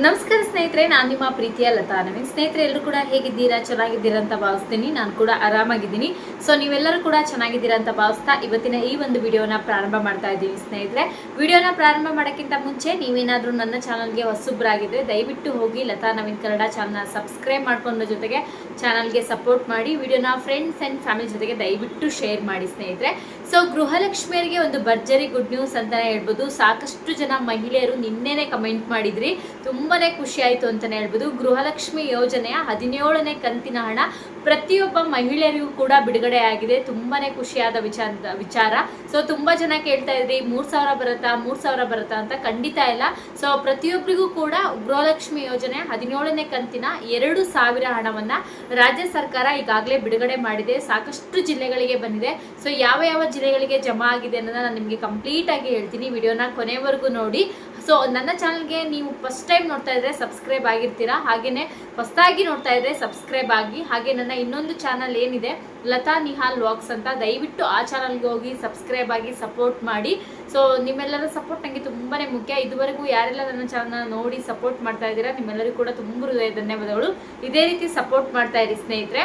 ನಮಸ್ಕಾರ ಸ್ನೇಹಿತರೆ, ನಾನು ನಿಮ್ಮ ಪ್ರೀತಿಯ ಲತಾ ನವೀನ್. ಸ್ನೇಹಿತರೆ, ಎಲ್ಲರೂ ಕೂಡ ಹೇಗಿದ್ದೀರಾ? ಚೆನ್ನಾಗಿದ್ದೀರಾ ಅಂತ ಭಾವಿಸ್ತೀನಿ. ನಾನು ಕೂಡ ಆರಾಮಾಗಿದ್ದೀನಿ. ಸೊ ನೀವೆಲ್ಲರೂ ಕೂಡ ಚೆನ್ನಾಗಿದ್ದೀರಾ ಅಂತ ಭಾವಿಸ್ತಾ ಇವತ್ತಿನ ಈ ಒಂದು ವಿಡಿಯೋನ ಪ್ರಾರಂಭ ಮಾಡ್ತಾ ಇದ್ದೀನಿ ಸ್ನೇಹಿತರೆ. ವಿಡಿಯೋನ ಪ್ರಾರಂಭ ಮಾಡೋಕ್ಕಿಂತ ಮುಂಚೆ ನೀವೇನಾದರೂ ನನ್ನ ಚಾನಲ್ಗೆ ಹೊಸಬ್ರಾಗಿದ್ರೆ ದಯವಿಟ್ಟು ಹೋಗಿ ಲತಾ ನವೀನ್ ಕನ್ನಡ ಚಾನಲ್ನ ಸಬ್ಸ್ಕ್ರೈಬ್ ಮಾಡ್ಕೊಂಡ್ರ ಜೊತೆಗೆ ಚಾನಲ್ಗೆ ಸಪೋರ್ಟ್ ಮಾಡಿ, ವಿಡಿಯೋನ ಫ್ರೆಂಡ್ಸ್ ಆ್ಯಂಡ್ ಫ್ಯಾಮಿಲಿ ಜೊತೆಗೆ ದಯವಿಟ್ಟು ಶೇರ್ ಮಾಡಿ ಸ್ನೇಹಿತರೆ. ಸೊ ಗೃಹಲಕ್ಷ್ಮಿಯರಿಗೆ ಒಂದು ಭರ್ಜರಿ ಗುಡ್ ನ್ಯೂಸ್ ಅಂತಾನೆ ಹೇಳ್ಬೋದು. ಸಾಕಷ್ಟು ಜನ ಮಹಿಳೆಯರು ನಿನ್ನೆನೆ ಕಮೆಂಟ್ ಮಾಡಿದ್ರಿ. ತುಂಬಾನೇ ಖುಷಿ ಆಯ್ತು ಅಂತಲೇ ಹೇಳ್ಬೋದು. ಗೃಹಲಕ್ಷ್ಮಿ ಯೋಜನೆಯ ಹದಿನೇಳನೇ ಕಂತಿನ ಹಣ ಪ್ರತಿಯೊಬ್ಬ ಮಹಿಳೆಯರಿಗೂ ಕೂಡ ಬಿಡುಗಡೆ ಆಗಿದೆ. ತುಂಬಾನೇ ಖುಷಿಯಾದ ವಿಚಾರ ವಿಚಾರ. ಸೊ ತುಂಬಾ ಜನ ಕೇಳ್ತಾ ಇದ್ರಿ, ಮೂರ್ ಸಾವಿರ ಬರುತ್ತಾ, ಮೂರ್ ಸಾವಿರ ಬರುತ್ತಾ ಅಂತ ಖಂಡಿತ ಇಲ್ಲ. ಸೊ ಪ್ರತಿಯೊಬ್ಬರಿಗೂ ಕೂಡ ಗೃಹಲಕ್ಷ್ಮಿ ಯೋಜನೆ ಹದಿನೇಳನೇ ಕಂತಿನ ಎರಡು ಸಾವಿರ ಹಣವನ್ನ ರಾಜ್ಯ ಸರ್ಕಾರ ಈಗಾಗಲೇ ಬಿಡುಗಡೆ ಮಾಡಿದೆ. ಸಾಕಷ್ಟು ಜಿಲ್ಲೆಗಳಿಗೆ ಬಂದಿದೆ. ಸೊ ಯಾವ ಯಾವ ಜಿಲ್ಲೆಗಳಿಗೆ ಜಮಾ ಆಗಿದೆ ಅನ್ನೋದನ್ನ ನಾನು ನಿಮಗೆ ಕಂಪ್ಲೀಟ್ ಆಗಿ ಹೇಳ್ತೀನಿ. ವಿಡಿಯೋನ ಕೊನೆವರೆಗೂ ನೋಡಿ. ಸೊ ನನ್ನ ಚಾನಲ್ಗೆ ನೀವು ಫಸ್ಟ್ ಟೈಮ್ ನೋಡ್ತಾ ಇದ್ರೆ ಸಬ್ಸ್ಕ್ರೈಬ್ ಆಗಿರ್ತೀರಾ? ಹಾಗೆಯೇ ಹೊಸದಾಗಿ ನೋಡ್ತಾ ಇದ್ರೆ ಸಬ್ಸ್ಕ್ರೈಬ್ ಆಗಿ. ಹಾಗೆ ನನ್ನ ಇನ್ನೊಂದು ಚಾನಲ್ ಏನಿದೆ? ಲತಾ ನಿಹಾಲ್ ವ್ಲಾಗ್ಸ್ ಅಂತ ದಯವಿಟ್ಟು ಆ ಚಾನಲ್ಗೆ ಹೋಗಿ ಸಬ್ಸ್ಕ್ರೈಬ್ ಆಗಿ ಸಪೋರ್ಟ್ ಮಾಡಿ. ಸೊ ನಿಮ್ಮೆಲ್ಲರ ಸಪೋರ್ಟ್ ನನಗೆ ತುಂಬಾ ಮುಖ್ಯ. ಇದುವರೆಗೂ ಯಾರೆಲ್ಲ ನನ್ನ ಚಾನಲ್ನ ನೋಡಿ ಸಪೋರ್ಟ್ ಮಾಡ್ತಾ ಇದ್ದೀರಾ, ನಿಮ್ಮೆಲ್ಲರಿಗೂ ಕೂಡ ತುಂಬ ಹೃದಯ ಧನ್ಯವಾದಗಳು. ಇದೇ ರೀತಿ ಸಪೋರ್ಟ್ ಮಾಡ್ತಾ ಇರಿ ಸ್ನೇಹಿತರೆ.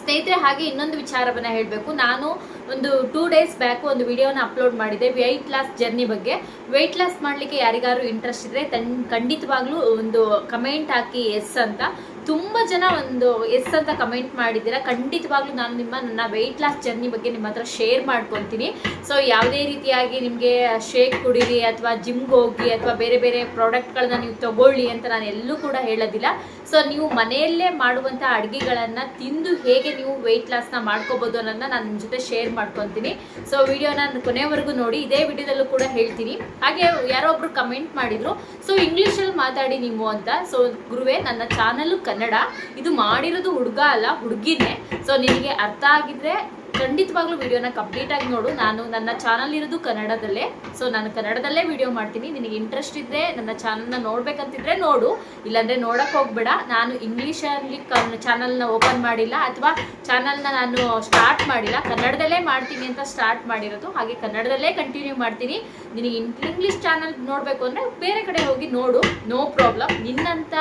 ಸ್ನೇಹಿತರೆ, ಹಾಗೆ ಇನ್ನೊಂದು ವಿಚಾರವನ್ನು ಹೇಳಬೇಕು. ನಾನು ಒಂದು ಟೂ ಡೇಸ್ ಬ್ಯಾಕ್ ಒಂದು ವಿಡಿಯೋನ ಅಪ್ಲೋಡ್ ಮಾಡಿದೆ. ವೆಯ್ಟ್ ಲಾಸ್ ಜರ್ನಿ ಬಗ್ಗೆ. ವೆಯ್ಟ್ ಲಾಸ್ ಮಾಡಲಿಕ್ಕೆ ಯಾರಿಗಾರು ಇಂಟ್ರೆಸ್ಟ್ ಇದ್ರೆ ತನ್, ಖಂಡಿತವಾಗ್ಲೂ ಒಂದು ಕಮೆಂಟ್ ಹಾಕಿ ಎಸ್ ಅಂತ. ತುಂಬ ಜನ ಒಂದು ಎಸ್ ಅಂತ ಕಮೆಂಟ್ ಮಾಡಿದ್ದೀರಾ. ಖಂಡಿತವಾಗ್ಲೂ ನಾನು ನಿಮ್ಮ, ನನ್ನ ವೆಯ್ಟ್ ಲಾಸ್ ಜರ್ನಿ ಬಗ್ಗೆ ನಿಮ್ಮ ಹತ್ರ ಶೇರ್ ಮಾಡ್ಕೊತೀನಿ ಸೊ ಯಾವುದೇ ರೀತಿಯಾಗಿ ನಿಮಗೆ ಶೇಕ್ ಕುಡೀರಿ ಅಥವಾ ಜಿಮ್ಗೆ ಹೋಗಿ ಅಥವಾ ಬೇರೆ ಬೇರೆ ಪ್ರಾಡಕ್ಟ್ಗಳನ್ನ ನೀವು ತಗೊಳ್ಳಿ ಅಂತ ನಾನು ಎಲ್ಲೂ ಕೂಡ ಹೇಳೋದಿಲ್ಲ. ಸೊ ನೀವು ಮನೆಯಲ್ಲೇ ಮಾಡುವಂಥ ಅಡುಗೆಗಳನ್ನು ತಿಂದು ಹೇಗೆ ನೀವು ವೆಯ್ಟ್ ಲಾಸ್ನ ಮಾಡ್ಕೋಬೋದು ಅನ್ನೋದನ್ನ ನಾನು ನಿಮ್ಮ ಜೊತೆ ಶೇರ್ ಮಾಡ್ಕೊತೀನಿ. ಸೊ ವಿಡಿಯೋನ ಕೊನೆವರೆಗೂ ನೋಡಿ. ಇದೇ ವಿಡಿಯೋದಲ್ಲೂ ಕೂಡ ಹೇಳ್ತೀನಿ. ಹಾಗೆ ಯಾರೋ ಒಬ್ರು ಕಮೆಂಟ್ ಮಾಡಿದ್ರು. ಸೊ ಇಂಗ್ಲೀಷಲ್ಲಿ ಮಾತಾಡಿ ನೀವು ಅಂತ. ಸೊ ಗುರುವೇ, ನನ್ನ ಚಾನಲ್ ಕನ್ನಡ. ಇದು ಮಾಡಿರೋದು ಹುಡುಗ ಅಲ್ಲ, ಹುಡುಗಿನೇ. ಸೊ ನಿನಗೆ ಅರ್ಥ ಆಗಿದ್ರೆ ಖಂಡಿತವಾಗ್ಲೂ ವಿಡಿಯೋನ ಕಂಪ್ಲೀಟ್ ಆಗಿ ನೋಡು. ನಾನು ನನ್ನ ಚಾನಲ್ ಇರೋದು ಕನ್ನಡದಲ್ಲೇ. ಸೊ ನಾನು ಕನ್ನಡದಲ್ಲೇ ವಿಡಿಯೋ ಮಾಡ್ತೀನಿ. ನಿನಗೆ ಇಂಟ್ರೆಸ್ಟ್ ಇದ್ದರೆ ನನ್ನ ಚಾನಲ್ನ ನೋಡ್ಬೇಕಂತಿದ್ರೆ ನೋಡು. ಇಲ್ಲಾಂದರೆ ನೋಡಕ್ಕೆ ಹೋಗ್ಬೇಡ. ನಾನು ಇಂಗ್ಲೀಷಲ್ಲಿ ಕನ್ ಚಾನಲ್ನ ಓಪನ್ ಮಾಡಿಲ್ಲ ಅಥವಾ ಚಾನಲ್ನ ನಾನು ಸ್ಟಾರ್ಟ್ ಮಾಡಿಲ್ಲ. ಕನ್ನಡದಲ್ಲೇ ಮಾಡ್ತೀನಿ ಅಂತ ಸ್ಟಾರ್ಟ್ ಮಾಡಿರೋದು. ಹಾಗೆ ಕನ್ನಡದಲ್ಲೇ ಕಂಟಿನ್ಯೂ ಮಾಡ್ತೀನಿ. ನಿನಗೆ ಇಂಗ್ಲೀಷ್ ಚಾನಲ್ ನೋಡಬೇಕು ಅಂದರೆ ಬೇರೆ ಕಡೆ ಹೋಗಿ ನೋಡು. ನೋ ಪ್ರಾಬ್ಲಮ್ ನಿನ್ನಂಥ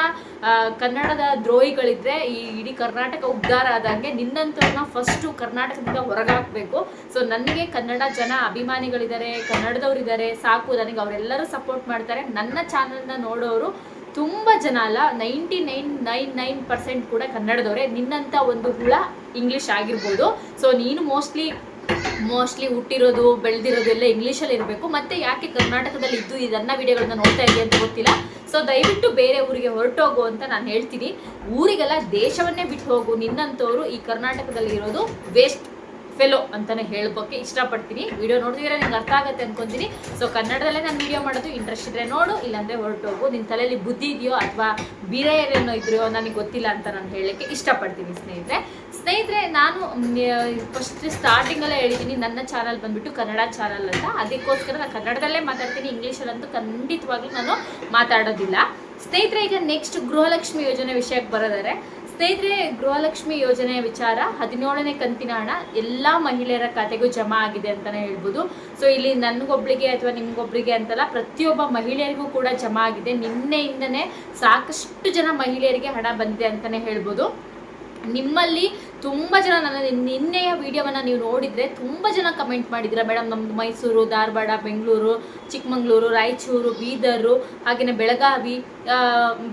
ಕನ್ನಡದ ದ್ರೋಹಿಗಳಿದ್ರೆ ಈ ಇಡೀ ಕರ್ನಾಟಕ ಉದ್ಧಾರ ಆದಂಗೆ ನಿನ್ನಂಥವ್ರನ್ನ ಫಸ್ಟು ಕರ್ನಾಟಕದಿಂದ ಹೊರಗಾಕಬೇಕು. ಸೊ ನನಗೆ ಕನ್ನಡ ಜನ ಅಭಿಮಾನಿಗಳಿದ್ದಾರೆ, ಕನ್ನಡದವರಿದ್ದಾರೆ, ಸಾಕು. ನನಗೆ ಅವರೆಲ್ಲರೂ ಸಪೋರ್ಟ್ ಮಾಡ್ತಾರೆ. ನನ್ನ ಚಾನಲ್ನ ನೋಡೋರು ತುಂಬ ಜನ ಅಲ್ಲ ninety nine nine nine percent ಕೂಡ ಕನ್ನಡದವರೇ. ನಿನ್ನಂಥ ಒಂದು ಹುಳ ಇಂಗ್ಲೀಷ್ ಆಗಿರ್ಬೋದು. ಸೊ ನೀನು ಮೋಸ್ಟ್ಲಿ ಮೋಸ್ಟ್ಲಿ ಹುಟ್ಟಿರೋದು, ಬೆಳೆದಿರೋದು ಎಲ್ಲ ಇಂಗ್ಲೀಷಲ್ಲಿ ಇರಬೇಕು. ಮತ್ತೆ ಯಾಕೆ ಕರ್ನಾಟಕದಲ್ಲಿ ಇದ್ದು ಇದನ್ನ ವಿಡಿಯೋಗಳನ್ನ ನೋಡ್ತಾ ಇದೆಯಾ ಅಂತ ಗೊತ್ತಿಲ್ಲ. ಸೊ ದಯವಿಟ್ಟು ಬೇರೆ ಊರಿಗೆ ಹೊರಟೋಗು ಅಂತ ನಾನು ಹೇಳ್ತೀನಿ. ಊರಿಗೆಲ್ಲ ದೇಶವನ್ನೇ ಬಿಟ್ಟು ಹೋಗು. ನಿನ್ನಂಥವ್ರು ಈ ಕರ್ನಾಟಕದಲ್ಲಿ ಇರೋದು ವೇಸ್ಟ್ ಫೆಲೋ ಅಂತಾನೆ ಹೇಳ್ಕೊಕ್ಕೆ ಇಷ್ಟಪಡ್ತೀನಿ. ವಿಡಿಯೋ ನೋಡಿದ್ರೆ ನಿಮ್ಗೆ ಅರ್ಥ ಆಗುತ್ತೆ ಅನ್ಕೊಂತೀನಿ. ಸೊ ಕನ್ನಡದಲ್ಲೇ ನಾನು ವಿಡಿಯೋ ಮಾಡೋದು ಇಂಟ್ರೆಸ್ಟ್ ಇದ್ರೆ ನೋಡು, ಇಲ್ಲಾಂದರೆ ಹೊರಟೋಗು. ನಿನ್ನ ತಲೆಯಲ್ಲಿ ಬುದ್ಧಿ ಇದೆಯೋ ಅಥವಾ ಬೀರೆಯರೇನೋ ಇದೆಯೋ ನನಗೆ ಗೊತ್ತಿಲ್ಲ ಅಂತ ನಾನು ಹೇಳಕ್ಕೆ ಇಷ್ಟಪಡ್ತೀನಿ ಸ್ನೇಹಿತರೆ. ಸ್ನೇಹಿತರೆ, ನಾನು ಫಸ್ಟ್ ಸ್ಟಾರ್ಟಿಂಗಲ್ಲೇ ಹೇಳಿದ್ದೀನಿ ನನ್ನ ಚಾನಲ್ ಬಂದ್ಬಿಟ್ಟು ಕನ್ನಡ ಚಾನಲ್ ಅಂತ. ಅದಕ್ಕೋಸ್ಕರ ನಾನು ಕನ್ನಡದಲ್ಲೇ ಮಾತಾಡ್ತೀನಿ, ಇಂಗ್ಲೀಷಲ್ಲಂತೂ ಖಂಡಿತವಾಗ್ಲೂ ನಾನು ಮಾತಾಡೋದಿಲ್ಲ. ಸ್ನೇಹಿತರೆ, ಈಗ ನೆಕ್ಸ್ಟ್ ಗೃಹಲಕ್ಷ್ಮಿ ಯೋಜನೆ ವಿಷಯಕ್ಕೆ ಬರೋದಾದ್ರೆ ಸ್ನೇಹಿತರೆ, ಗೃಹಲಕ್ಷ್ಮಿ ಯೋಜನೆಯ ವಿಚಾರ ಹದಿನೇಳನೇ ಕಂತಿನ ಹಣ ಎಲ್ಲ ಮಹಿಳೆಯರ ಖಾತೆಗೂ ಜಮಾ ಆಗಿದೆ ಅಂತಾನೆ ಹೇಳ್ಬೋದು. ಸೊ ಇಲ್ಲಿ ನನಗೊಬ್ಳಿಗೆ ಅಥವಾ ನಿಮ್ಗೊಬ್ರಿಗೆ ಅಂತಲ್ಲ, ಪ್ರತಿಯೊಬ್ಬ ಮಹಿಳೆಯರಿಗೂ ಕೂಡ ಜಮಾ ಆಗಿದೆ. ನಿನ್ನೆಯಿಂದನೇ ಸಾಕಷ್ಟು ಜನ ಮಹಿಳೆಯರಿಗೆ ಹಣ ಬಂದಿದೆ ಅಂತಾನೆ ಹೇಳ್ಬೋದು. ನಿಮ್ಮಲ್ಲಿ ತುಂಬ ಜನ ನನ್ನ ನಿನ್ನೆಯ ವಿಡಿಯೋವನ್ನು ನೀವು ನೋಡಿದರೆ ತುಂಬ ಜನ ಕಮೆಂಟ್ ಮಾಡಿದ್ದೀರಾ. ಮೇಡಮ್ ನಮ್ಮದು ಮೈಸೂರು, ಧಾರವಾಡ, ಬೆಂಗಳೂರು, ಚಿಕ್ಕಮಗಳೂರು, ರಾಯಚೂರು, ಬೀದರು ಹಾಗೆಯೇ ಬೆಳಗಾವಿ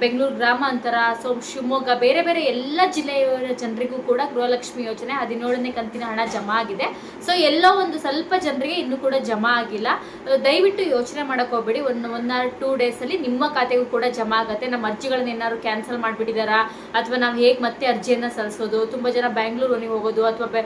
ಬೆಂಗಳೂರು ಗ್ರಾಮಾಂತರ, ಸೊ, ಶಿವಮೊಗ್ಗ, ಬೇರೆ ಬೇರೆ ಎಲ್ಲ ಜಿಲ್ಲೆಯವರ ಜನರಿಗೂ ಕೂಡ ಗೃಹಲಕ್ಷ್ಮಿ ಯೋಜನೆ ಹದಿನೇಳನೇ ಕಂತಿನ ಹಣ ಜಮಾ ಆಗಿದೆ. ಸೊ, ಎಲ್ಲೋ ಒಂದು ಸ್ವಲ್ಪ ಜನರಿಗೆ ಇನ್ನೂ ಕೂಡ ಜಮಾ ಆಗಿಲ್ಲ. ದಯವಿಟ್ಟು ಯೋಚನೆ ಹೋಗ್ಬೇಡಿ. ಒಂದು ಒನ್ ಆರ್ ಟೂ ಡೇಸಲ್ಲಿ ನಿಮ್ಮ ಖಾತೆಗೂ ಕೂಡ ಜಮಾ ಆಗುತ್ತೆ. ನಮ್ಮ ಅರ್ಜಿಗಳನ್ನ ಏನಾದ್ರು ಕ್ಯಾನ್ಸಲ್ ಮಾಡಿಬಿಟ್ಟಿದ್ದಾರಾ ಅಥವಾ ನಾವು ಹೇಗೆ ಮತ್ತೆ ಅರ್ಜಿಯನ್ನು ಸಲ್ಲಿಸೋದು? ತುಂಬ ಜನ ಬ್ಯಾಂಗ್ಳೂರಿಗೆ ಹೋಗೋದು ಅಥವಾ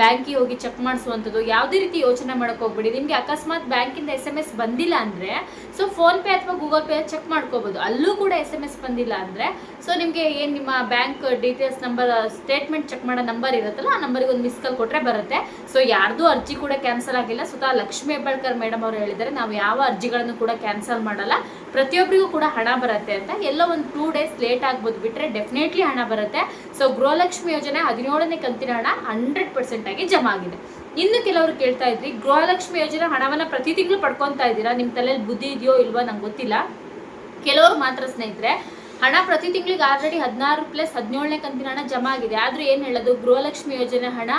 ಬ್ಯಾಂಕಿಗೆ ಹೋಗಿ ಚೆಕ್ ಮಾಡಿಸುವಂಥದ್ದು, ಯಾವುದೇ ರೀತಿ ಯೋಚನೆ ಮಾಡಕ್ಕೆ ಹೋಗ್ಬೇಡಿ. ನಿಮಗೆ ಅಕಸ್ಮಾತ್ ಬ್ಯಾಂಕಿಂದ ಎಸ್ ಎಂ ಎಸ್ ಬಂದಿಲ್ಲ ಅಂದರೆ ಸೊ ಫೋನ್ಪೇ ಅಥವಾ ಗೂಗಲ್ ಪೇ ಚೆಕ್ ಮಾಡ್ಕೋಬೋದು. ಅಲ್ಲೂ ಕೂಡ ಎಸ್ ಎಂ ಎಸ್ ಬಂದಿಲ್ಲ ಅಂದರೆ ಸೊ ನಿಮಗೆ ಏನು ನಿಮ್ಮ bank details number statement check ಮಾಡೋ ನಂಬರ್ ಇರುತ್ತಲ್ಲ, ಆ ನಂಬರಿಗೆ ಒಂದು ಮಿಸ್ ಕಾಲ್ ಕೊಟ್ಟರೆ ಬರುತ್ತೆ. ಸೊ ಯಾರ್ದು ಅರ್ಜಿ ಕೂಡ ಕ್ಯಾನ್ಸಲ್ ಆಗಿಲ್ಲ. ಸ್ವತಃ ಲಕ್ಷ್ಮೀ ಹೆಬ್ಬಾಳ್ಕರ್ ಮೇಡಮ್ ಅವರು ಹೇಳಿದ್ದಾರೆ, ನಾವು ಯಾವ ಅರ್ಜಿಗಳನ್ನು ಕೂಡ ಕ್ಯಾನ್ಸಲ್ ಮಾಡಲ್ಲ. ಪ್ರತಿಯೊಬ್ಬರಿಗೂ ಕೂಡ ಹಣ ಬರುತ್ತೆ ಅಂತ. ಎಲ್ಲ ಒಂದು ಟೂ ಡೇಸ್ ಲೇಟ್ ಆಗ್ಬೋದು ಬಿಟ್ಟರೆ ಡೆಫಿನೆಟ್ಲಿ ಹಣ ಬರುತ್ತೆ. ಸೊ ಗೃಹಲಕ್ಷ್ಮಿ ಯೋಜನೆ ಹದಿನೇಳನೇ ಕಂತಿನ ಹಣ ಹಂಡ್ರೆಡ್ ಪರ್ಸೆಂಟ್ ಆಗಿ ಜಮಾ ಆಗಿದೆ. ಇನ್ನು ಕೆಲವರು ಕೇಳ್ತಾ ಇದ್ರಿ, ಗೃಹಲಕ್ಷ್ಮಿ ಯೋಜನೆ ಹಣವನ್ನ ಪ್ರತಿ ತಿಂಗಳು ಪಡ್ಕೊತಾ ಇದ್ದೀರಾ? ನಿಮ್ಮ ತಲೆಯಲ್ಲಿ ಬುದ್ಧಿ ಇದೆಯೋ ಇಲ್ವೋ ನಂಗೆ ಗೊತ್ತಿಲ್ಲ. ಕೆಲವರು ಮಾತ್ರ ಸ್ನೇಹಿತರೆ, ಹಣ ಪ್ರತಿ ತಿಂಗಳಿಗೆ ಆಲ್ರೆಡಿ ಹದಿನಾರು ಪ್ಲಸ್ ಹದಿನೇಳನೇ ಕಂತಿನ ಹಣ ಜಮಾ ಆಗಿದೆ. ಆದ್ರೂ ಏನ್ ಹೇಳೋದು? ಗೃಹಲಕ್ಷ್ಮಿ ಯೋಜನೆ ಹಣ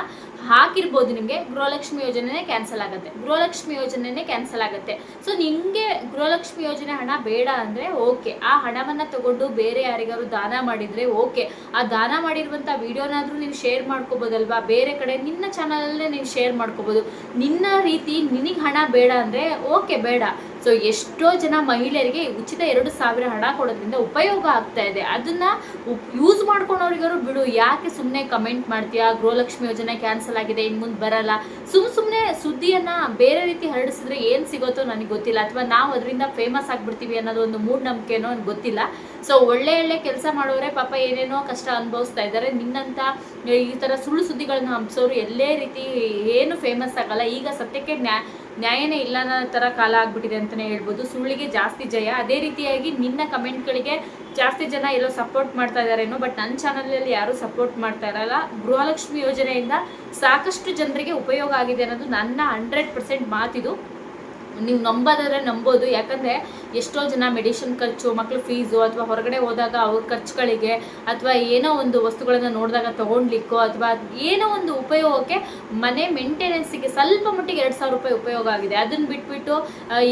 ಹಾಕಿರ್ಬೋದು ನಿಮಗೆ, ಗೃಹಲಕ್ಷ್ಮಿ ಯೋಜನೆನೇ ಕ್ಯಾನ್ಸಲ್ ಆಗುತ್ತೆ. ಗೃಹಲಕ್ಷ್ಮಿ ಯೋಜನೆನೇ ಕ್ಯಾನ್ಸಲ್ ಆಗುತ್ತೆ. ಸೊ ನಿಮಗೆ ಗೃಹಲಕ್ಷ್ಮಿ ಯೋಜನೆ ಹಣ ಬೇಡ ಅಂದ್ರೆ ಓಕೆ ಆ ಹಣವನ್ನ ತಗೊಂಡು ಬೇರೆ ಯಾರಿಗಾರು ದಾನ ಮಾಡಿದ್ರೆ ಓಕೆ ಆ ದಾನ ಮಾಡಿರುವಂಥ ವಿಡಿಯೋನಾದರೂ ನೀವು ಶೇರ್ ಮಾಡ್ಕೋಬೋದಲ್ವಾ? ಬೇರೆ ಕಡೆ ನಿನ್ನ ಚಾನಲಲ್ಲೇ ನೀವು ಶೇರ್ ಮಾಡ್ಕೋಬೋದು. ನಿನ್ನ ರೀತಿ ನಿನಗೆ ಹಣ ಬೇಡ ಅಂದ್ರೆ ಓಕೆ ಬೇಡ. ಸೊ ಎಷ್ಟೋ ಜನ ಮಹಿಳೆಯರಿಗೆ ಉಚಿತ ಎರಡು ಸಾವಿರ ಹಣ ಕೊಡೋದ್ರಿಂದ ಉಪಯೋಗ ಆಗ್ತಾ ಇದೆ. ಅದನ್ನ ಯೂಸ್ ಮಾಡ್ಕೊಳೋರಿಗಾರು ಬಿಡು. ಯಾಕೆ ಸುಮ್ಮನೆ ಕಮೆಂಟ್ ಮಾಡ್ತೀಯಾ? ಗೃಹಲಕ್ಷ್ಮಿ ಯೋಜನೆ ಕ್ಯಾನ್ಸಲ್ ಆಗಿದೆ ಇನ್ನು ಮುಂದೆ ಬರಲ್ಲ. ಸುಮ್ ಸುಮ್ಮನೆ ಸುದ್ದಿಯನ್ನ ಬೇರೆ ರೀತಿ ಹರಡಿಸಿದ್ರೆ ಏನ್ ಸಿಗುತ್ತೋ ನನಗೆ ಗೊತ್ತಿಲ್ಲ. ಅಥವಾ ನಾವು ಅದರಿಂದ ಫೇಮಸ್ ಆಗಿಬಿಡ್ತೀವಿ ಅನ್ನೋದು ಒಂದು ಮೂಢನಂಬಿಕೆನೋ ನನಗೆ ಗೊತ್ತಿಲ್ಲ. ಸೊ ಒಳ್ಳೆ ಒಳ್ಳೆ ಕೆಲಸ ಮಾಡೋರೆ ಪಾಪ ಏನೇನೋ ಕಷ್ಟ ಅನುಭವಿಸ್ತಾ ಇದ್ದಾರೆ. ನಿನ್ನಂತ ಈ ತರ ಸುಳ್ಳು ಸುದ್ದಿಗಳನ್ನ ಹಂಸೋರು ಎಲ್ಲೇ ರೀತಿ ಏನು ಫೇಮಸ್ ಆಗಲ್ಲ. ಈಗ ಸತ್ಯಕ್ಕೆ ನ್ಯಾ ನ್ಯಾಯನೇ ಇಲ್ಲ ಅನ್ನೋ ಥರ ಕಾಲ ಆಗ್ಬಿಟ್ಟಿದೆ ಅಂತಲೇ ಹೇಳ್ಬೋದು. ಸುಳ್ಳಿಗೆ ಜಾಸ್ತಿ ಜಯ. ಅದೇ ರೀತಿಯಾಗಿ ನಿನ್ನ ಕಮೆಂಟ್ಗಳಿಗೆ ಜಾಸ್ತಿ ಜನ ಎಲ್ಲೋ ಸಪೋರ್ಟ್ ಮಾಡ್ತಾ ಇದ್ದಾರೇನೋ ಬಟ್ ನನ್ನ ಚಾನಲಲ್ಲಿ ಯಾರೂ ಸಪೋರ್ಟ್ ಮಾಡ್ತಾ ಇರಲ್ಲ. ಗೃಹಲಕ್ಷ್ಮಿ ಯೋಜನೆಯಿಂದ ಸಾಕಷ್ಟು ಜನರಿಗೆ ಉಪಯೋಗ ಆಗಿದೆ ಅನ್ನೋದು ನನ್ನ ಹಂಡ್ರೆಡ್ ಪರ್ಸೆಂಟ್ ಮಾತಿದು. ನೀವು ನಂಬೋದಾದ್ರೆ ನಂಬೋದು. ಯಾಕಂದರೆ ಎಷ್ಟೋ ಜನ ಮೆಡಿಷನ್ ಖರ್ಚು, ಮಕ್ಳು ಫೀಸು ಅಥವಾ ಹೊರಗಡೆ ಹೋದಾಗ ಅವ್ರ ಖರ್ಚುಗಳಿಗೆ ಅಥವಾ ಏನೋ ಒಂದು ವಸ್ತುಗಳನ್ನು ನೋಡಿದಾಗ ತೊಗೊಂಡ್ಲಿಕ್ಕೋ ಅಥವಾ ಏನೋ ಒಂದು ಉಪಯೋಗಕ್ಕೆ ಮನೆ ಮೇಂಟೆನೆನ್ಸಿಗೆ ಸ್ವಲ್ಪ ಮಟ್ಟಿಗೆ ಎರಡು ಸಾವಿರ ರೂಪಾಯಿ ಉಪಯೋಗ ಆಗಿದೆ. ಅದನ್ನು ಬಿಟ್ಬಿಟ್ಟು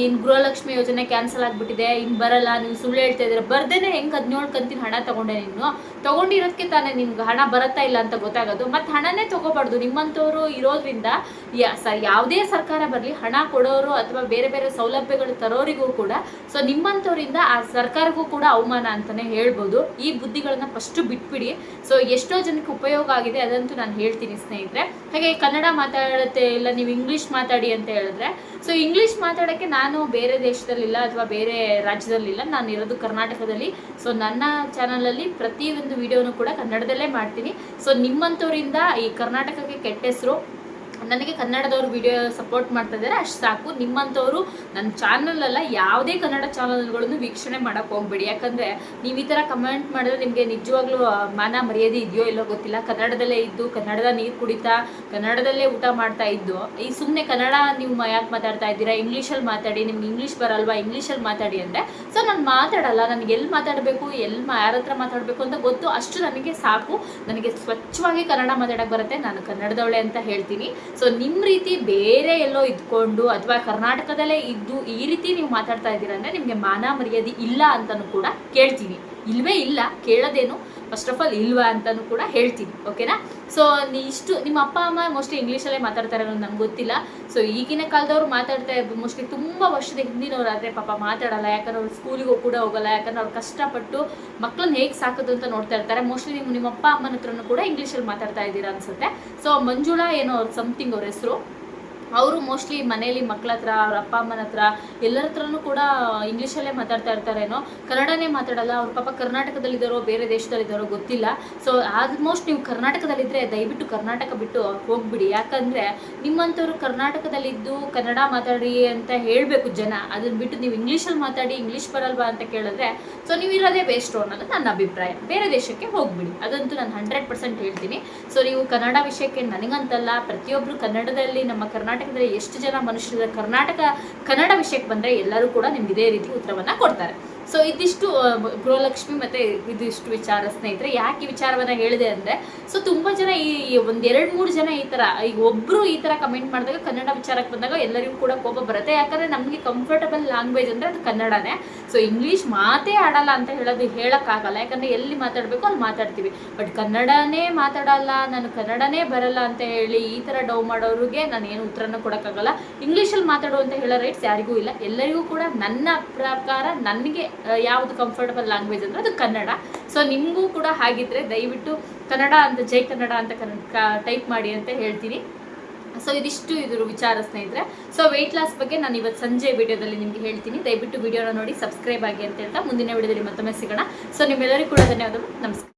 ಇನ್ನು ಗೃಹಲಕ್ಷ್ಮಿ ಯೋಜನೆ ಕ್ಯಾನ್ಸಲ್ ಆಗಿಬಿಟ್ಟಿದೆ ಇನ್ನು ಬರಲ್ಲ, ನೀವು ಸುಳ್ಳು ಹೇಳ್ತಾ ಇದ್ದೀರ, ಬರ್ದೇನೆ ಹೆಂಗೆ ಹದಿನೇಳು ಕಂತಿನ ಹಣ ತೊಗೊಂಡೆ ನೀನು? ತೊಗೊಂಡಿರೋದಕ್ಕೆ ತಾನೇ ನಿಮ್ಗೆ ಹಣ ಬರುತ್ತಾ ಇಲ್ಲ ಅಂತ ಗೊತ್ತಾಗೋದು. ಮತ್ತು ಹಣನೇ ತೊಗೋಬಾರ್ದು. ನಿಮ್ಮಂಥವ್ರು ಇರೋದ್ರಿಂದ ಯಾ ಸ, ಯಾವುದೇ ಸರ್ಕಾರ ಬರಲಿ ಹಣ ಕೊಡೋರು ಅಥವಾ ಬೇರೆ ಬೇರೆ ಸೌಲಭ್ಯಗಳು ತರೋರಿಗೂ ಕೂಡ ಸೊ ನಿಮ್ಮಂಥವರಿಂದ ಆ ಸರ್ಕಾರಕ್ಕೂ ಕೂಡ ಅವಮಾನ ಅಂತಾನೆ ಹೇಳ್ಬೋದು. ಈ ಬುದ್ಧಿಗಳನ್ನ ಫಸ್ಟ್ ಬಿಟ್ಬಿಡಿ. ಸೊ ಎಷ್ಟೋ ಜನಕ್ಕೆ ಉಪಯೋಗ ಆಗಿದೆ ಅದಂತೂ ನಾನು ಹೇಳ್ತೀನಿ ಸ್ನೇಹಿತರೆ. ಹಾಗೆ ಕನ್ನಡ ಮಾತಾಡುತ್ತೆ ಇಲ್ಲ ನೀವು ಇಂಗ್ಲೀಷ್ ಮಾತಾಡಿ ಅಂತ ಹೇಳಿದ್ರೆ ಸೊ ಇಂಗ್ಲೀಷ್ ಮಾತಾಡೋಕ್ಕೆ ನಾನು ಬೇರೆ ದೇಶದಲ್ಲಿಲ್ಲ ಅಥವಾ ಬೇರೆ ರಾಜ್ಯದಲ್ಲಿಲ್ಲ. ನಾನು ಇರೋದು ಕರ್ನಾಟಕದಲ್ಲಿ. ಸೊ ನನ್ನ ಚಾನಲಲ್ಲಿ ಪ್ರತಿಯೊಂದು ವಿಡಿಯೋನು ಕೂಡ ಕನ್ನಡದಲ್ಲೇ ಮಾಡ್ತೀನಿ. ಸೊ ನಿಮ್ಮಂಥವರಿಂದ ಈ ಕರ್ನಾಟಕಕ್ಕೆ ಕೆಟ್ಟ ಹೆಸರು ನನಗೆ ಕನ್ನಡದವ್ರು ವಿಡಿಯೋ ಸಪೋರ್ಟ್ ಮಾಡ್ತಾ ಇದ್ದಾರೆ, ಅಷ್ಟು ಸಾಕು. ನಿಮ್ಮಂಥವ್ರು ನನ್ನ ಚಾನಲ್ ಅಲ್ಲ, ಯಾವುದೇ ಕನ್ನಡ ಚಾನಲ್ಗಳನ್ನು ವೀಕ್ಷಣೆ ಮಾಡೋಕೆ ಹೋಗ್ಬೇಡಿ. ಯಾಕಂದರೆ ನೀವು ಈ ಥರ ಕಮೆಂಟ್ ಮಾಡಿದ್ರೆ ನಿಮಗೆ ನಿಜವಾಗ್ಲೂ ಮಾನ ಮರ್ಯಾದೆ ಇದೆಯೋ ಇಲ್ಲೋ ಗೊತ್ತಿಲ್ಲ. ಕನ್ನಡದಲ್ಲೇ ಇದ್ದು, ಕನ್ನಡದ ನೀರು ಕುಡಿತಾ, ಕನ್ನಡದಲ್ಲೇ ಊಟ ಮಾಡ್ತಾ ಇದ್ದು, ಈ ಸುಮ್ಮನೆ ಕನ್ನಡ ನೀವು ಯಾಕೆ ಮಾತಾಡ್ತಾ ಇದ್ದೀರಾ? ಇಂಗ್ಲೀಷಲ್ಲಿ ಮಾತಾಡಿ, ನಿಮ್ಗೆ ಇಂಗ್ಲೀಷ್ ಬರಲ್ವಾ? ಇಂಗ್ಲೀಷಲ್ಲಿ ಮಾತಾಡಿ ಅಂದರೆ ಸೊ ನಾನು ಮಾತಾಡಲ್ಲ, ನನಗೆ ಎಲ್ಲಿ ಮಾತಾಡಬೇಕು ಎಲ್ಲಿ ಯಾರ ಹತ್ರ ಮಾತಾಡಬೇಕು ಅಂತ ಗೊತ್ತು. ಅಷ್ಟು ನನಗೆ ಸಾಕು. ನನಗೆ ಸ್ವಚ್ಛವಾಗಿ ಕನ್ನಡ ಮಾತಾಡಕ್ಕೆ ಬರುತ್ತೆ. ನಾನು ಕನ್ನಡದವಳೆ ಅಂತ ಹೇಳ್ತೀನಿ. ಸೊ ನಿಮ್ಮ ರೀತಿ ಬೇರೆ ಎಲ್ಲೋ ಇದ್ಕೊಂಡು ಅಥವಾ ಕರ್ನಾಟಕದಲ್ಲೇ ಇದ್ದು ಈ ರೀತಿ ನೀವು ಮಾತಾಡ್ತಾ ಇದ್ದೀರಾ ಅಂದರೆ ನಿಮಗೆ ಮಾನ ಮರ್ಯಾದೆ ಇಲ್ಲ ಅಂತಲೂ ಕೂಡ ಕೇಳ್ತೀನಿ. ಇಲ್ವೇ ಇಲ್ಲ, ಕೇಳೋದೇನು. ಫಸ್ಟ್ ಆಫ್ ಆಲ್ ಇಲ್ವಾ ಅಂತಲೂ ಕೂಡ ಹೇಳ್ತೀನಿ ಓಕೆನಾ ಸೊ ನೀ ಇಷ್ಟು, ನಿಮ್ಮ ಅಪ್ಪ, ಅಮ್ಮ ಮೋಸ್ಟ್ಲಿ ಇಂಗ್ಲೀಷಲ್ಲೇ ಮಾತಾಡ್ತಾರೆ ಅನ್ನೋದು ನಂಗೆ ಗೊತ್ತಿಲ್ಲ. ಸೊ ಈಗಿನ ಕಾಲದವ್ರು ಮಾತಾಡ್ತಾ ಇದ್ದು ಮೋಸ್ಟ್ಲಿ ತುಂಬ ವರ್ಷದ ಹಿಂದಿನವ್ರು ಆದರೆ ಪಾಪ ಮಾತಾಡಲ್ಲ, ಯಾಕಂದ್ರೆ ಅವ್ರು ಸ್ಕೂಲಿಗೂ ಕೂಡ ಹೋಗಲ್ಲ, ಯಾಕಂದ್ರೆ ಅವ್ರು ಕಷ್ಟಪಟ್ಟು ಮಕ್ಕಳನ್ನ ಹೇಗೆ ಸಾಕೋದು ಅಂತ ನೋಡ್ತಾ ಇರ್ತಾರೆ. ಮೋಸ್ಟ್ಲಿ ನೀವು ನಿಮ್ಮ ಅಪ್ಪ, ಅಮ್ಮನ ಹತ್ರನೂ ಕೂಡ ಇಂಗ್ಲೀಷಲ್ಲಿ ಮಾತಾಡ್ತಾ ಇದ್ದೀರಾ ಅನ್ಸುತ್ತೆ. ಸೊ ಮಂಜುಳಾ ಏನೋ ಅವ್ರ ಸಮಥಿಂಗ್ ಅವ್ರ ಹೆಸರು. ಅವರು ಮೋಸ್ಟ್ಲಿ ಮನೇಲಿ ಮಕ್ಕಳ ಹತ್ರ, ಅವ್ರ ಅಪ್ಪ ಅಮ್ಮನ ಹತ್ರ, ಎಲ್ಲರ ಹತ್ರನೂ ಕೂಡ ಇಂಗ್ಲೀಷಲ್ಲೇ ಮಾತಾಡ್ತಾ ಇರ್ತಾರೇನೋ? ಕನ್ನಡನೇ ಮಾತಾಡಲ್ಲ, ಅವ್ರ ಪಾಪ ಕರ್ನಾಟಕದಲ್ಲಿದ್ದಾರೋ, ಬೇರೆ ದೇಶದಲ್ಲಿದ್ದಾರೋ ಗೊತ್ತಿಲ್ಲ. ಸೊ ಆಲ್ಮೋಸ್ಟ್ ನೀವು ಕರ್ನಾಟಕದಲ್ಲಿದ್ದರೆ ದಯವಿಟ್ಟು ಕರ್ನಾಟಕ ಬಿಟ್ಟು ಹೋಗ್ಬಿಡಿ. ಯಾಕಂದರೆ ನಿಮ್ಮಂಥವ್ರು ಕರ್ನಾಟಕದಲ್ಲಿದ್ದು ಕನ್ನಡ ಮಾತಾಡಿ ಅಂತ ಹೇಳಬೇಕು ಜನ. ಅದನ್ನ ಬಿಟ್ಟು ನೀವು ಇಂಗ್ಲೀಷಲ್ಲಿ ಮಾತಾಡಿ, ಇಂಗ್ಲೀಷ್ ಬರಲ್ವಾ ಅಂತ ಕೇಳಿದ್ರೆ ಸೊ ನೀವು ಇರೋದೇ ಬೇಸ್ಟ್ ಅನ್ನೋದು ನನ್ನ ಅಭಿಪ್ರಾಯ. ಬೇರೆ ದೇಶಕ್ಕೆ ಹೋಗ್ಬಿಡಿ. ಅದಂತೂ ನಾನು ಹಂಡ್ರೆಡ್ ಪರ್ಸೆಂಟ್ ಹೇಳ್ತೀನಿ. ಸೊ ನೀವು ಕನ್ನಡ ವಿಷಯಕ್ಕೆ ನನಗಂತಲ್ಲ ಪ್ರತಿಯೊಬ್ಬರು ಕನ್ನಡದಲ್ಲಿ ನಮ್ಮ ಕರ್ನಾಟಕದಲ್ಲಿ ಎಷ್ಟು ಜನ ಮನುಷ್ಯರ ಕರ್ನಾಟಕ, ಕನ್ನಡ ವಿಷಯಕ್ಕೆ ಬಂದರೆ ಎಲ್ಲರೂ ಕೂಡ ನಿಮ್ಗೆ ಇದೇ ರೀತಿ ಉತ್ತರವನ್ನು ಕೊಡ್ತಾರೆ. ಸೊ ಇದಿಷ್ಟು ಗೃಹಲಕ್ಷ್ಮಿ ಮತ್ತೆ ಇದಿಷ್ಟು ವಿಚಾರ ಸ್ನೇಹಿತರೆ. ಯಾಕೆ ಈ ವಿಚಾರವನ್ನ ಹೇಳಿದೆ ಅಂದ್ರೆ ಸೊ ತುಂಬಾ ಜನ ಈ ಒಂದೆರಡು ಮೂರು ಜನ ಈ ತರ ಈಗ ಒಬ್ರು ಈ ತರ ಕಮೆಂಟ್ ಮಾಡಿದಾಗ ಕನ್ನಡ ವಿಚಾರಕ್ಕೆ ಬಂದಾಗ ಎಲ್ಲರಿಗೂ ಕೂಡ ಕೋಪ ಬರುತ್ತೆ. ಯಾಕಂದ್ರೆ ನಮಗೆ ಕಂಫರ್ಟಬಲ್ ಲ್ಯಾಂಗ್ವೇಜ್ ಅಂದ್ರೆ ಅದು ಕನ್ನಡನೇ. ಸೊ ಇಂಗ್ಲಿಷ್ ಮಾತೇ ಆಡಲ್ಲ ಅಂತ ಹೇಳೋದು, ಹೇಳಕ್ಕಾಗಲ್ಲ. ಯಾಕಂದ್ರೆ ಎಲ್ಲಿ ಮಾತಾಡ್ಬೇಕು ಅಲ್ಲಿ ಮಾತಾಡ್ತೀವಿ. ಬಟ್ ಕನ್ನಡನೇ ಮಾತಾಡಲ್ಲ, ನಾನು ಕನ್ನಡನೇ ಬರಲ್ಲ ಅಂತ ಹೇಳಿ ಈ ತರ ಡೌ ಮಾಡೋರಿಗೆ ನಾನು ಏನು ಉತ್ತರನ ಕೊಡಕ್ಕಾಗಲ್ಲ. ಇಂಗ್ಲೀಷಲ್ಲಿ ಮಾತಾಡು ಅಂತ ಹೇಳೋ ರೈಟ್ಸ್ ಯಾರಿಗೂ ಇಲ್ಲ. ಎಲ್ಲರಿಗೂ ಕೂಡ ನನ್ನ ಪ್ರಕಾರ ನನಗೆ ಯಾವುದು ಕಂಫರ್ಟಬಲ್ ಲ್ಯಾಂಗ್ವೇಜ್ ಅಂದ್ರೆ ಅದು ಕನ್ನಡ. ಸೊ ನಿಮಗೂ ಕೂಡ ಹಾಗಿದ್ರೆ ದಯವಿಟ್ಟು ಕನ್ನಡ ಅಂತ, ಜೈ ಕನ್ನಡ ಅಂತ ಟೈಪ್ ಮಾಡಿ ಅಂತ ಹೇಳ್ತೀನಿ. ಸೊ ಇದಿಷ್ಟು ಇದ್ರ ವಿಚಾರ ಸ್ನೇಹಿತರೆ. ಸೊ ವೆಯ್ಟ್ ಲಾಸ್ ಬಗ್ಗೆ ನಾನು ಇವತ್ತು ಸಂಜೆ ವಿಡಿಯೋದಲ್ಲಿ ನಿಮಗೆ ಹೇಳ್ತೀನಿ. ದಯವಿಟ್ಟು ವಿಡಿಯೋನ ನೋಡಿ ಸಬ್ಸ್ಕ್ರೈಬ್ ಆಗಿ ಅಂತ ಹೇಳ್ತಾ ಮುಂದಿನ ವಿಡಿಯೋದಲ್ಲಿ ಮತ್ತೊಮ್ಮೆ ಸಿಗೋಣ. ಸೊ ನಿಮ್ಮೆಲ್ಲರಿಗೂ ಕೂಡ ಧನ್ಯವಾದಗಳು. ನಮಸ್ಕಾರ.